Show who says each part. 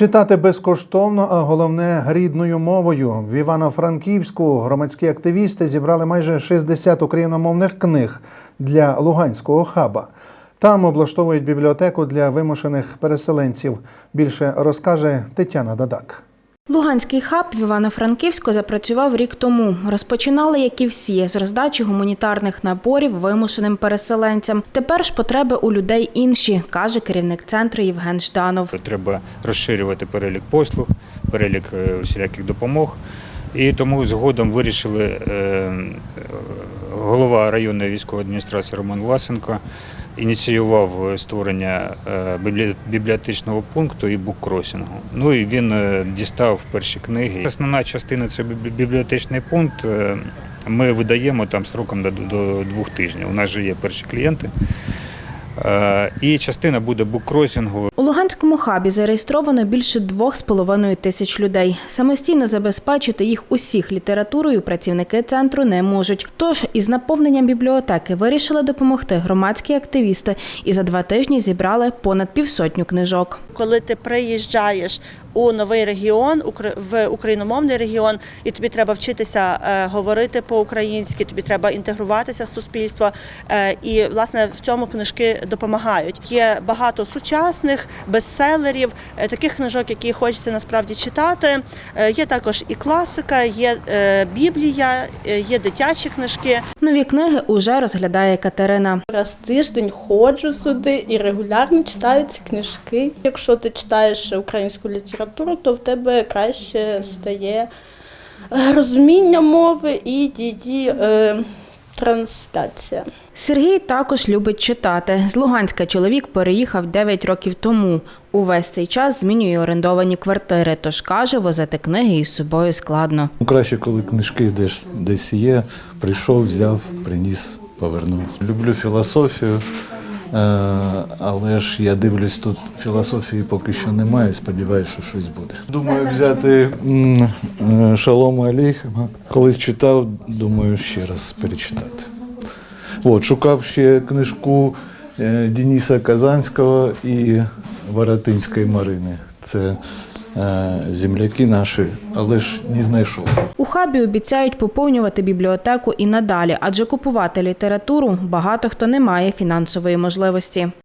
Speaker 1: Читати безкоштовно, а головне рідною мовою. В Івано-Франківську громадські активісти зібрали майже 60 україномовних книг для Луганського хаба. Там облаштовують бібліотеку для вимушених переселенців. Більше розкаже Тетяна Дадак.
Speaker 2: Луганський хаб в Івано-Франківську запрацював рік тому. Розпочинали, як і всі, з роздачі гуманітарних наборів вимушеним переселенцям. Тепер ж потреби у людей інші, каже керівник центру Євген Жданов.
Speaker 3: Треба розширювати перелік послуг, перелік е, усіляких допомог. І тому згодом вирішили е, е, голова районної військової адміністрації Роман Власенко ініціював створення е, бібліотечного пункту і буккросінгу. Ну і він е, дістав перші книги. Основна частина це бібліотечний пункт. Е, Ми видаємо там строком до, двох тижнів. У нас же є перші клієнти. Е, І частина буде буккросінгу.
Speaker 2: Луганському хабі зареєстровано більше 2,5 тисяч людей. Самостійно забезпечити їх усіх літературою працівники центру не можуть. Тож із наповненням бібліотеки вирішили допомогти громадські активісти і за два тижні зібрали понад півсотню книжок.
Speaker 4: коли ти приїжджаєш у новий регіон, в україномовний регіон, і тобі треба вчитися е, говорити по-українськи, тобі треба інтегруватися в суспільство. е, І власне в цьому книжки допомагають. Є багато сучасних бестселерів, е, таких книжок, які хочеться насправді читати. Є також і класика, є біблія, є дитячі книжки.
Speaker 2: Нові книги уже розглядає Катерина.
Speaker 5: Раз в тиждень ходжу сюди і регулярно читаю ці книжки. Якщо ти читаєш українську літературу, то в тебе краще стає е, розуміння мови і її е, трансляція.
Speaker 2: Сергій також любить читати. З Луганська чоловік переїхав 9 років тому. Увесь цей час змінює орендовані квартири, тож каже, возити книги із собою складно.
Speaker 6: Ну, краще, коли книжки десь, десь є, прийшов, взяв, приніс, повернув. Люблю філософію, але ж я дивлюсь, тут філософії поки що немає, сподіваюся, що щось буде. Думаю, взяти е, Шалома Алейхема. Колись читав, думаю, ще раз перечитати. От, шукав ще книжку е, Дениса Казанського і Воротинської Марини. Це е, земляки наші, але ж не знайшов.
Speaker 2: У хабі обіцяють поповнювати бібліотеку і надалі, адже купувати літературу багато хто не має фінансової можливості.